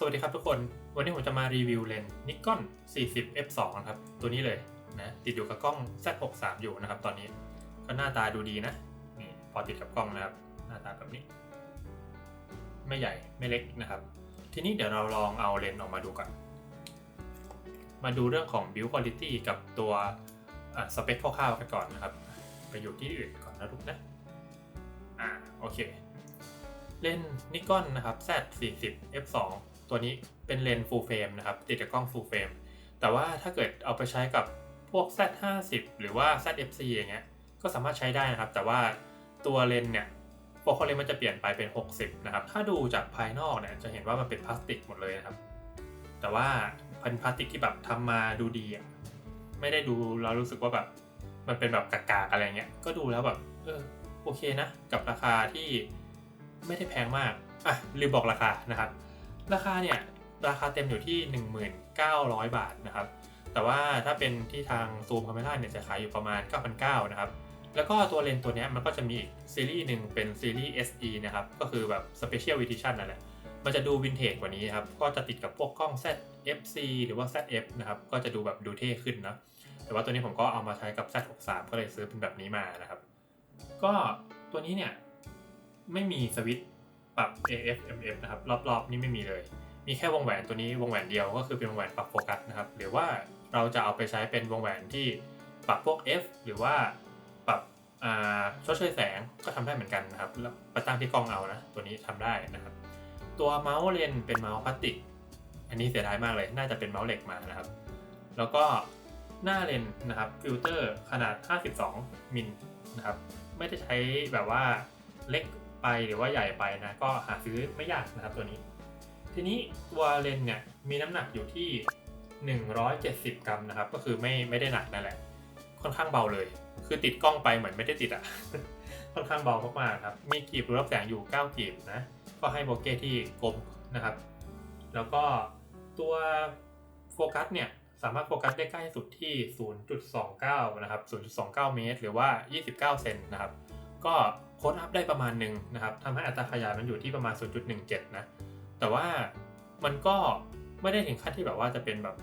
สวัสดีครับทุกคน วันนี้ผมจะมารีวิวเลนส์ Nikon 40 f2 นะครับ ตัวนี้เลยนะติดอยู่กับกล้อง Z63 อยู่นะครับ ตอนนี้ก็หน้าตาดูดีนะนี่พอติดกับกล้องนะครับ หน้าตาแบบนี้ ไม่ใหญ่ไม่เล็กนะครับ ทีนี้เดี๋ยวเราลองเอาเลนส์ออกมาดูก่อนมาดูเรื่องของ build quality กับตัวสเปคคร่าวๆกันก่อนนะครับ ไปอยู่ที่อื่นก่อนนะลูกนะ อ่าโอเค เลนส์นิกอนนะครับ Z40 f2 ตัวนี้เป็นเลนส์ full frame นะครับ ติดกับกล้อง full frame แต่ว่าถ้าเกิดเอาไปใช้กับพวก Z50 หรือว่า ZFC อย่างเงี้ย ก็สามารถใช้ได้นะครับ แต่ว่าตัวเลนส์เนี่ยโฟกัสเลนส์มันจะเปลี่ยนไปเป็น 60 นะครับ ถ้าดูจากภายนอกเนี่ยจะเห็นว่ามันเป็นพลาสติกหมดเลยนะครับ แต่ว่าเป็นพลาสติกที่แบบทำมาดูดีอะ ไม่ได้ดูเรารู้สึกว่าแบบมันเป็นแบบกากๆอะไรเงี้ย ก็ดูแล้วแบบเออโอเคนะ กับราคาที่ไม่ได้แพงมาก อะลืมบอกราคานะครับ ราคาเนี่ยราคาเต็มอยู่ที่ 1,900 บาทนะครับ แต่ว่าถ้าเป็นที่ทางซูมคาเมล่าเนี่ยจะขายอยู่ประมาณ 9,900นะครับ แล้วก็ตัวเลนส์ตัวนี้มันก็จะมีอีกซีรีส์หนึ่งเป็นซีรีส์ SE นะครับ ก็คือแบบ Special Edition นั่นแหละ มันจะดูวินเทจกว่านี้ครับ ก็จะติดกับพวกกล้อง ZFC หรือว่า ZF นะครับ ก็จะดูแบบดูเท่ขึ้นนะ แต่ว่าตัวนี้ผมก็เอามาใช้กับ Z63 ก็เลยซื้อเป็นแบบนี้มานะครับ ก็ตัวนี้เนี่ยไม่มีสวิตช์ ปรับ AF MM นะครับรอบๆ นี่ไม่มีเลย มีแค่วงแหวนตัวนี้วงแหวนเดียวก็คือเป็นวงแหวนปรับโฟกัสนะครับหรือว่าเราจะเอาไปใช้เป็นวงแหวนที่ปรับพวก F หรือว่าปรับอ่าชดเชยแสงก็ทำได้เหมือนกันนะครับแล้วไปตั้งที่กล้องเอานะตัวนี้ทำได้นะครับ ตัวเมาส์เลนเป็นเมาส์พลาสติก อันนี้เสียดายมากเลย น่าจะเป็นเมาส์เหล็กมานะครับ แล้วก็หน้าเลนนะครับฟิลเตอร์ขนาด 52 มิลนะครับ ไม่ได้ใช้แบบว่าเล็ก ไปหรือว่าใหญ่ไปนะก็หาซื้อไม่ยากนะครับตัวนี้ ทีนี้ตัวเลนเนี่ยมีน้ำหนักอยู่ที่ 170 กรัมนะครับ ก็คือไม่ไม่ได้หนักนั่นแหละ ค่อนข้างเบาเลย คือติดกล้องไปเหมือนไม่ได้ติดอะ่ะค่อนข้างเบามากๆครับ มีกีบรูรับแสงอยู่ 9 กีบนะ ก็ให้โบเก้ที่กลมนะครับ แล้วก็ตัวโฟกัสเนี่ยสามารถโฟกัสได้ใกล้สุดที่ 0.29 นะครับ 0.29 เมตร หรือว่า 29 เซนนะครับ ก็ โค้ดอัพได้ประมาณหนึ่งนะครับทำให้อัตราขยายมันอยู่ที่ประมาณ 0.17 นะ แต่ว่ามันก็ไม่ได้ถึงขั้นที่แบบว่าจะเป็นแบบ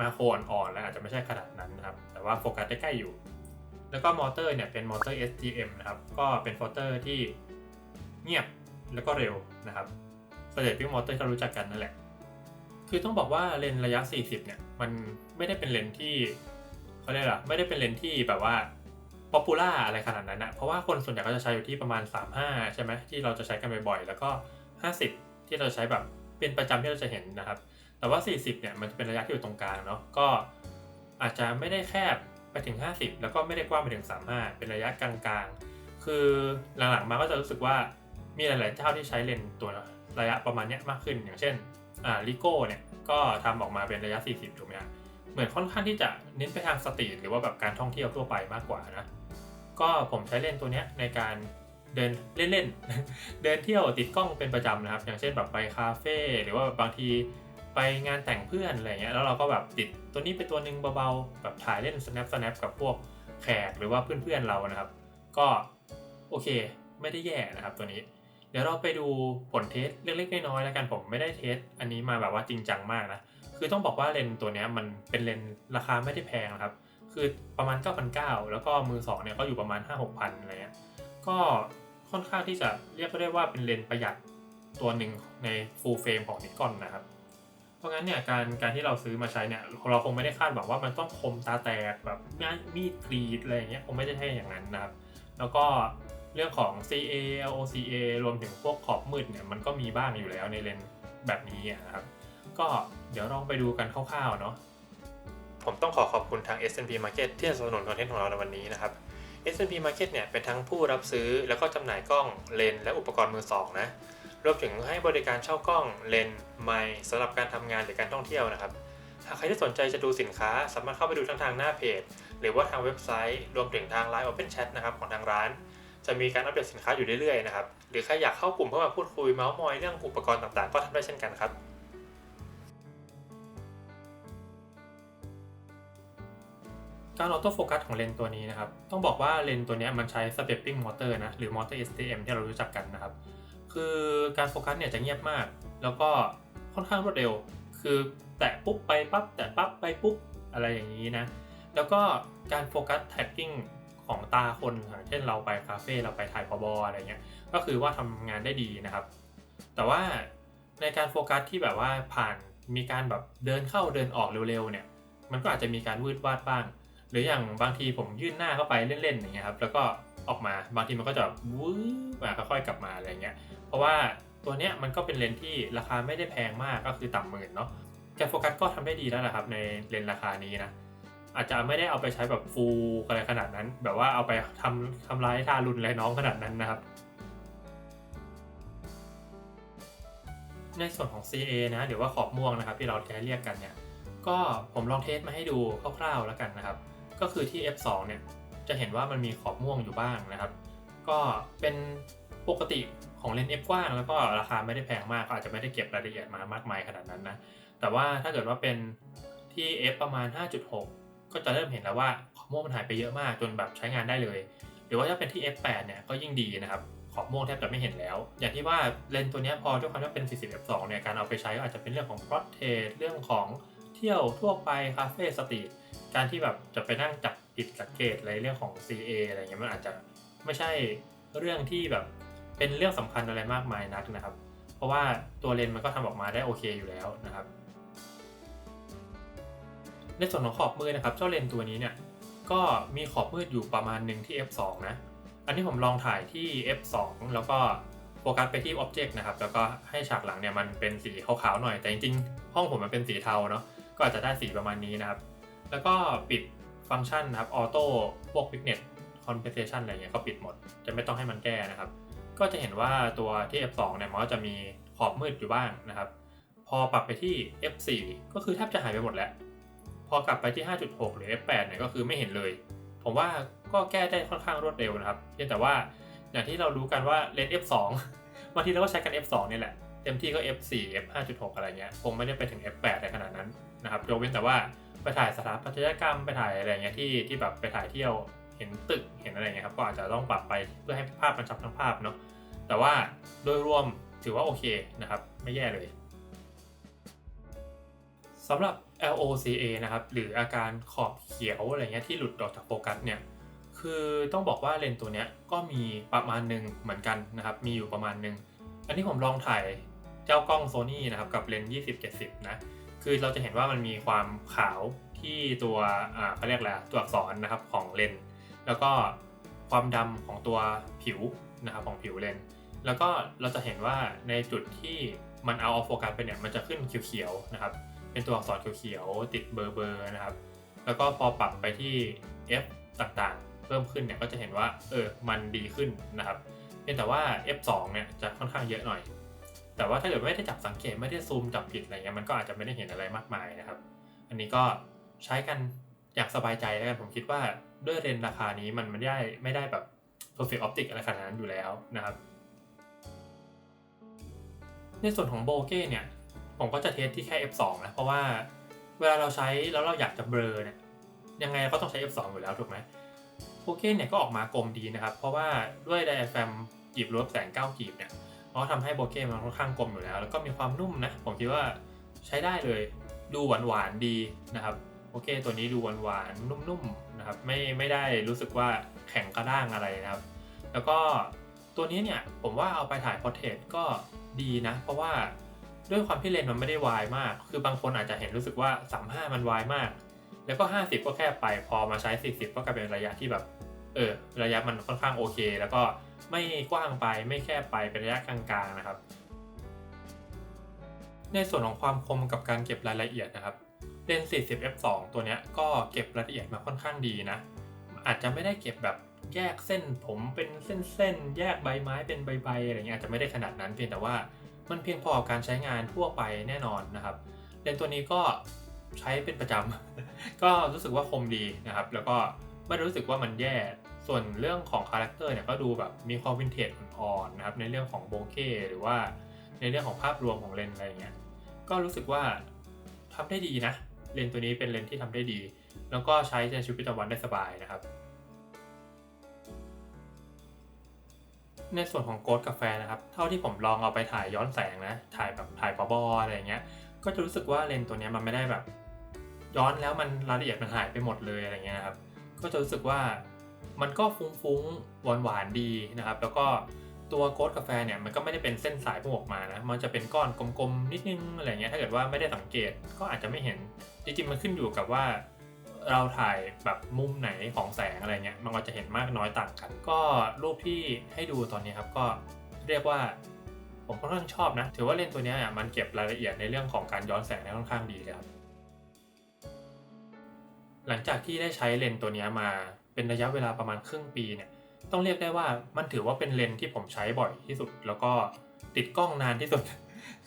มาโครอ่อนๆแล้วอาจจะไม่ใช่ขนาดนั้นนะครับ แต่ว่าโฟกัสได้ใกล้อยู่ แล้วก็มอเตอร์เนี่ยเป็นมอเตอร์ SGM นะครับ ก็เป็นมอเตอร์ที่เงียบแล้วก็เร็วนะครับสเตปิ้งมอเตอร์ที่เรารู้จักกันนั่นแหละ คือต้องบอกว่าเลนระยะ 40 เนี่ย มันไม่ได้เป็นเลนที่เขาเรียกอะไรไม่ได้เป็นเลนที่แบบว่า ป๊อปปูล่าอะไรขนาดนั้นนะเพราะว่าคนส่วนใหญ่ก็จะใช้อยู่ที่ประมาณ 35 ใช่ไหมที่เราจะใช้กันบ่อยๆ แล้วก็ 50 ที่เราใช้แบบเป็นประจำที่เราจะเห็นนะครับ แต่ว่า 40 เนี่ยมันจะเป็นระยะที่อยู่ตรงกลางเนาะก็อาจจะไม่ได้แคบไปถึง 50 แล้วก็ไม่ได้กว้างไปถึง 35 เป็นระยะกลางๆ คือหลังๆมาก็จะรู้สึกว่ามีหลายๆเจ้าที่ใช้เลนตัวระยะประมาณเนี้ยมากขึ้น อย่างเช่นอ่าลิโก้เนี่ยก็ทำออกมาเป็นระยะ 40 ถูกไหมฮะเหมือนค่อนข้างที่จะเน้นไปทางสตรีทหรือว่าแบบการท่องเที่ยวทั่วไปมากกว่านะ ก็ผมใช้เลนตัวเนี้ยในการเดินเล่นๆ เดินเที่ยวติดกล้องเป็นประจำนะครับ อย่างเช่นแบบไปคาเฟ่หรือว่าบางทีไปงานแต่งเพื่อนอะไรเงี้ยแล้วเราก็แบบติดตัวนี้ไปตัวหนึ่งเบาๆแบบถ่ายเล่น snap snap กับพวกแขกหรือว่าเพื่อนๆเรานะครับ ก็โอเคไม่ได้แย่นะครับตัวนี้ เดี๋ยวเราไปดูผลเทสเล็กๆน้อยๆแล้วกันผมไม่ได้เทสอันนี้มาแบบว่าจริงจังมากนะคือต้องบอกว่าเลนตัวนี้มันเป็นเลนราคาไม่ได้แพงนะครับ คือประมาณ 9,900 แล้วก็มือสองเนี่ยก็อยู่ประมาณ 5-6,000อะไรเงี้ยก็ค่อนข้างที่จะเรียกได้ว่าเป็นเลนประหยัดตัวหนึ่งใน full frame ของนิกอนนะครับ เพราะงั้นเนี่ยการการที่เราซื้อมาใช้เนี่ยเราคงไม่ได้คาดหวังว่ามันต้องคมตาแตกแบบมีดกรีดอะไรอย่างเงี้ยคงไม่ได้ใช่อย่างนั้นนะครับ แล้วก็เรื่องของ CA LOCA รวมถึงพวกขอบมืดเนี่ยมันก็มีบ้างอยู่แล้วในเลนแบบนี้นะครับ ก็เดี๋ยวลองไปดูกันคร่าวๆเนาะ ผมต้องขอขอบคุณทาง S&P Market ที่สนับสนุนคอนเทนต์ของเราในวันนี้นะครับ S&P Market เนี่ยเป็นทั้งผู้รับซื้อแล้วก็จำหน่ายกล้องเลนและอุปกรณ์มือสองนะรวมถึงให้บริการเช่ากล้องเลนไมค์สำหรับการทำงานหรือการท่องเที่ยวนะครับหากใครที่สนใจจะดูสินค้าสามารถเข้าไปดูทั้งทางหน้าเพจ หรือว่าทางเว็บไซต์ รวมถึงทาง Line Open Chat นะครับของทางร้าน จะมีการอัปเดตสินค้าอยู่เรื่อยๆนะครับหรือใครอยากเข้ากลุ่มเพื่อมาพูดคุยเมาส์มอยเรื่องอุปกรณ์ต่างๆ ก็ทำได้เช่นกันครับ การออโต้โฟกัสของเลนส์ตัวนี้นะครับ ต้องบอกว่าเลนส์ตัวนี้มันใช้ stepping motor นะ หรือ motor STM ที่เรารู้จักกันนะครับ คือการโฟกัสเนี่ยจะเงียบมาก แล้วก็ค่อนข้างรวดเร็ว คือแตะปุ๊บไปปั๊บ แตะปั๊บไปปุ๊บ อะไรอย่างนี้นะ แล้วก็การโฟกัสแท็กกิ้งของตาคนอย่างเช่นเราไปคาเฟ่เราไปถ่ายพบออะไรเงี้ย ก็คือว่าทำงานได้ดีนะครับ แต่ว่าในการโฟกัสที่แบบว่าผ่านมีการแบบเดินเข้าเดินออกเร็วๆเนี่ย มันก็อาจจะมีการวืดวาดบ้าง หรืออย่างบางทีผมยื่นหน้าเข้าไปเล่นๆอย่างเงี้ยครับแล้วก็ออกมาบางทีมันก็จะวืบมาค่อยๆกลับมาอะไรเงี้ยเพราะว่าตัวเนี้ยมันก็เป็นเลนที่ราคาไม่ได้แพงมากก็คือต่ำหมื่นเนาะการโฟกัสก็ทำได้ดีแล้วนะครับในเลนราคานี้นะอาจจะไม่ได้เอาไปใช้แบบฟูอะไรขนาดนั้น แบบว่าเอาไปทำทำร้ายทารุณอะไรน้องขนาดนั้นนะครับ ในส่วนของ CA นะหรือว่าขอบม่วงนะครับที่เราใช้เรียกกันเนี่ยก็ผมลองเทสมาให้ดูคร่าวๆแล้วกันนะครับ ก็คือที่ F2 เนี่ยจะเห็นว่ามันมีขอบม่วงอยู่บ้างนะครับ ก็เป็นปกติของเลนส์ F กว้าง แล้วก็ราคาไม่ได้แพงมากก็อาจจะไม่ได้เก็บรายละเอียดมามากมายขนาดนั้นนะ แต่ว่าถ้าเกิดว่าเป็นที่ F ประมาณ 5.6 ก็จะเริ่มเห็นแล้วว่าขอบม่วงมันหายไปเยอะมากจนแบบใช้งานได้เลย หรือว่าถ้าเป็นที่ F8 เนี่ยก็ยิ่งดีนะครับขอบม่วงแทบจะไม่เห็นแล้ว อย่างที่ว่าเลนส์ตัวนี้พอด้วยความที่เป็น 40 f2 เนี่ยการเอาไปใช้ก็อาจจะเป็นเรื่องของ portrait เรื่องของเที่ยวทั่วไปคาเฟ่สตรีท การที่แบบจะไปนั่งจับผิดสังเกตอะไรเรื่องของ CA อะไรเงี้ยมันอาจจะไม่ใช่เรื่องที่แบบเป็นเรื่องสำคัญอะไรมากมายนักนะครับ เพราะว่าตัวเลนส์มันก็ทำออกมาได้โอเคอยู่แล้วนะครับ ในส่วนของขอบมืดนะครับ เจ้าเลนส์ตัวนี้เนี่ยก็มีขอบมืดอยู่ประมาณหนึ่งที่ f2 นะ อันนี้ผมลองถ่ายที่ f2 แล้วก็โฟกัสไปที่ Object นะครับ แล้วก็ให้ฉากหลังเนี่ยมันเป็นสีขาวๆหน่อย แต่จริงๆ ห้องผมมันเป็นสีเทาเนาะ ก็อาจจะได้สีประมาณนี้นะครับ แล้วก็ปิดฟังก์ชันนะครับออโต้พวก Brightness Compensation อะไรเงี้ยก็ปิดหมด จะไม่ต้องให้มันแก้นะครับ ก็จะเห็นว่าตัวที่ f2 เนี่ยมันก็จะมีขอบมืดอยู่บ้างนะครับ พอปรับไปที่ f4 ก็คือแทบจะหายไปหมดแล้ว พอกลับไปที่ 5.6 หรือ f8 เนี่ยก็คือไม่เห็นเลย ผมว่าก็แก้ได้ค่อนข้างรวดเร็วนะครับเพียงแต่ว่าอย่างที่เรารู้กันว่าเลนส์ f2 บางทีเราก็ใช้กัน f2 นี่แหละ เต็มที่ก็ f4 f5.6 อะไรเงี้ยคงไม่ได้ไปถึง f8 ในขนาดนั้นนะครับยกเว้นแต่ว่า ไปถ่ายสถาปัตยกรรมไปถ่ายอะไรเงี้ยที่ที่แบบไปถ่ายเที่ยวเห็นตึกเห็นอะไรเงี้ยครับก็อาจจะต้องปรับไปเพื่อให้ภาพมันชัดทั้งภาพเนาะแต่ว่าโดยรวมถือว่าโอเคนะครับ ไม่แย่เลยสำหรับ LOCA นะครับหรืออาการขอบเขียวอะไรเงี้ยที่หลุดออกจากโฟกัสเนี่ยคือต้องบอกว่าเลนส์ตัวเนี้ยก็มีประมาณหนึ่งเหมือนกันนะครับมีอยู่ประมาณหนึ่งอันนี้ผมลองถ่ายเจ้ากล้อง Sony นะครับกับเลนส์20-70 นะ คือเราจะเห็นว่ามันมีความขาวที่ตัวอ่าเขาเรียกอะไรตัวอักษรนะครับของเลนส์แล้วก็ความดำของตัวผิวนะครับของผิวเลนส์แล้วก็เราจะเห็นว่าในจุดที่มันเอาออฟโฟกัสไปเนี่ยมันจะขึ้นเขียวๆนะครับ เป็นตัวอักษรเขียวๆติดเบอร์เบอร์นะครับ แล้วก็พอปรับไปที่ F ต่างๆ เพิ่มขึ้นเนี่ยก็จะเห็นว่าเออมันดีขึ้นนะครับเพียงแต่ว่า F2 เนี่ยจะค่อนข้างเยอะหน่อย แต่ว่าถ้าเกิดไม่ได้จับสังเกตไม่ได้ซูมจับผิดอะไรเงี้ยมันก็อาจจะไม่ได้เห็นอะไรมากมายนะครับ อันนี้ก็ใช้กันอย่างสบายใจแล้วกันผมคิดว่าด้วยเรนราคานี้มันไม่ได้ไม่ได้แบบ perfect optic อะไรขนาดนั้นอยู่แล้วนะครับ ในส่วนของโบเก้เนี่ย ผมก็จะเทสที่แค่ F2 นะเพราะว่าเวลาเราใช้แล้วเราอยากจะเบลอเนี่ยยังไงก็ต้องใช้ F2 อยู่แล้วถูกไหมโบเก้เนี่ยก็ออกมากลมดีนะครับ เพราะว่าด้วยไดอะแฟมกีบรวบแสง9กีบเนี่ย มันก็ทำให้โบเก้มันค่อนข้างกลมอยู่แล้ว แล้วก็มีความนุ่มนะ ผมคิดว่าใช้ได้เลย ดูหวานหวานดีนะครับโอเคตัวนี้ดูหวานหวานนุ่มๆนะครับไม่ไม่ได้รู้สึกว่าแข็งกระด้างอะไรนะครับ แล้วก็ตัวนี้เนี่ยผมว่าเอาไปถ่ายพอร์เทรตก็ดีนะ เพราะว่าด้วยความที่เลนส์มันไม่ได้วายมาก คือบางคนอาจจะเห็นรู้สึกว่า 35 มันวายมาก แล้วก็ 50 ก็แค่ไป พอมาใช้ 40 ก็กลายเป็นระยะที่แบบ เออ ระยะมันค่อนข้างโอเค แล้วก็ ไม่กว้างไปไม่แคบไปเป็นระยะกลางๆนะครับ ในส่วนของความคมกับการเก็บรายละเอียดนะครับเลนส์40 f2 ตัวนี้ก็เก็บรายละเอียดมาค่อนข้างดีนะ อาจจะไม่ได้เก็บแบบแยกเส้นผมเป็นเส้นๆ แยกใบไม้เป็นใบๆอะไรเงี้ยอาจจะไม่ได้ขนาดนั้นเพียงแต่ว่ามันเพียงพอกับการใช้งานทั่วไปแน่นอนนะครับ เลนส์ตัวนี้ก็ใช้เป็นประจำ ก็รู้สึกว่าคมดีนะครับ แล้วก็ไม่รู้สึกว่ามันแย่ ส่วนเรื่องของคาแรคเตอร์เนี่ยก็ดูแบบมีความวินเทจอ่อนๆนะครับในเรื่องของโบเก้หรือว่าในเรื่องของภาพรวมของเลนอะไรเงี้ยก็รู้สึกว่าทำได้ดีนะ เลนตัวนี้เป็นเลนที่ทำได้ดี แล้วก็ใช้ในชีวิตประจำวันได้สบายนะครับ ในส่วนของโกดกาแฟนะครับ เท่าที่ผมลองเอาไปถ่ายย้อนแสงนะ ถ่ายแบบถ่ายปอบออะไรอย่างเงี้ย ก็จะรู้สึกว่าเลนตัวนี้มันไม่ได้แบบ ย้อนแล้วมันรายละเอียดมันหายไปหมดเลยอะไรเงี้ยนะครับ ก็จะรู้สึกว่า มันก็ฟุ้งๆหวานๆดีนะครับ แล้วก็ตัวโกดกาแฟเนี่ยมันก็ไม่ได้เป็นเส้นสายพุ่งออกมานะ มันจะเป็นก้อนกลมๆนิดนึงอะไรเงี้ย ถ้าเกิดว่าไม่ได้สังเกตก็อาจจะไม่เห็น จริงๆมันขึ้นอยู่กับว่า เราถ่ายแบบมุมไหนของแสงอะไรเงี้ย มันก็จะเห็นมากน้อยต่างกัน ก็รูปที่ให้ดูตอนนี้ครับก็เรียกว่าผมค่อนข้างชอบนะ ถือว่าเลนส์ตัวเนี้ยมันเก็บรายละเอียดในเรื่องของการย้อนแสงได้ค่อนข้างดีเลยครับหลังจากที่ได้ใช้เลนส์ตัวเนี้ยมา เป็นระยะเวลาประมาณครึ่งปีเนี่ยต้องเรียกได้ว่ามันถือว่าเป็นเลนที่ผมใช้บ่อยที่สุด แล้วก็ติดกล้องนานที่สุด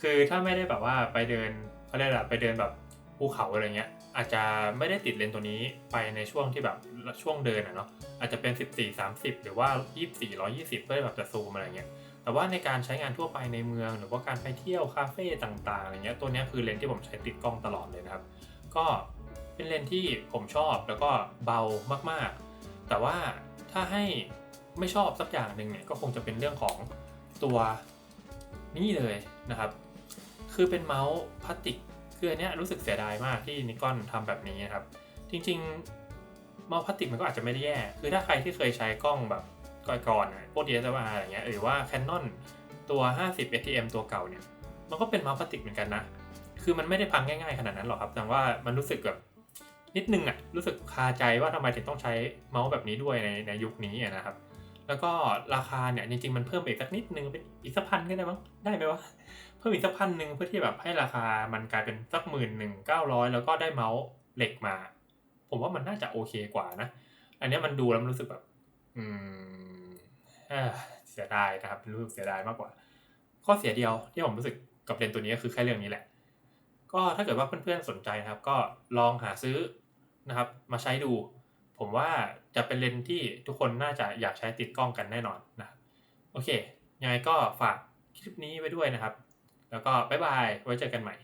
คือถ้าไม่ได้แบบว่าไปเดินเขาเรียกอะไรไปเดินแบบภูเขาอะไรเงี้ยอาจจะไม่ได้ติดเลนตัวนี้ไปในช่วงที่แบบช่วงเดินอะเนาะอาจจะเป็น 14 30 หรือว่า 24 120 เพื่อแบบจะซูมอะไรเงี้ยแต่ว่าในการใช้งานทั่วไปในเมือง หรือว่าการไปเที่ยวคาเฟ่ต่างๆอะไรเงี้ยตัวนี้คือเลนที่ผมใช้ติดกล้องตลอดเลยนะครับ ก็เป็นเลนที่ผมชอบแล้วก็เบามากๆ แต่ว่าถ้าให้ไม่ชอบสักอย่างหนึ่งเนี่ยก็คงจะเป็นเรื่องของตัวนี่เลยนะครับ คือเป็นเมาส์พลาสติกคืออันเนี้ยรู้สึกเสียดายมากที่นิกอนทำแบบนี้นะครับ จริงๆ เมาส์พลาสติกมันก็อาจจะไม่ได้แย่ คือถ้าใครที่เคยใช้กล้องแบบก่อนๆนะพวก DSLR อะไรเงี้ยหรือว่า Canon ตัว 50 ATM ตัวเก่าเนี่ย มันก็เป็นเมาส์พลาสติกเหมือนกันนะ คือมันไม่ได้พังง่ายๆขนาดนั้นหรอกครับ แต่ว่ามันรู้สึกแบบ นิดนึงอะรู้สึกคาใจว่าทำไมถึงต้องใช้เมาส์แบบนี้ด้วยในในยุคนี้อะนะครับ แล้วก็ราคาเนี่ยจริงๆมันเพิ่มไปอีกสักนิดนึงเป็นอีกสักพันก็ได้มั้งได้ไหมวะเพิ่มอีกสักพันหนึ่งเพื่อที่แบบให้ราคามันกลายเป็นสักหมื่นหนึ่งเก้าร้อยแล้วก็ได้เมาส์เหล็กมา ผมว่ามันน่าจะโอเคกว่านะ อันนี้มันดูแล้วมันรู้สึกแบบ อืมเอ้อเสียดายนะครับรู้สึกเสียดายมากกว่า ข้อเสียเดียวที่ผมรู้สึกกับเลนตัวนี้ก็คือแค่เรื่องนี้แหละ ก็ถ้าเกิดว่าเพื่อนๆสนใจนะครับ ก็ลองหาซื้อ นะครับ มาใช้ดู ผมว่าจะเป็นเลนที่ทุกคนน่าจะอยากใช้ติดกล้องกันแน่นอนนะครับโอเคยังไงก็ฝากคลิปนี้ไว้ด้วยนะครับ แล้วก็บ๊ายบายไว้เจอกันใหม่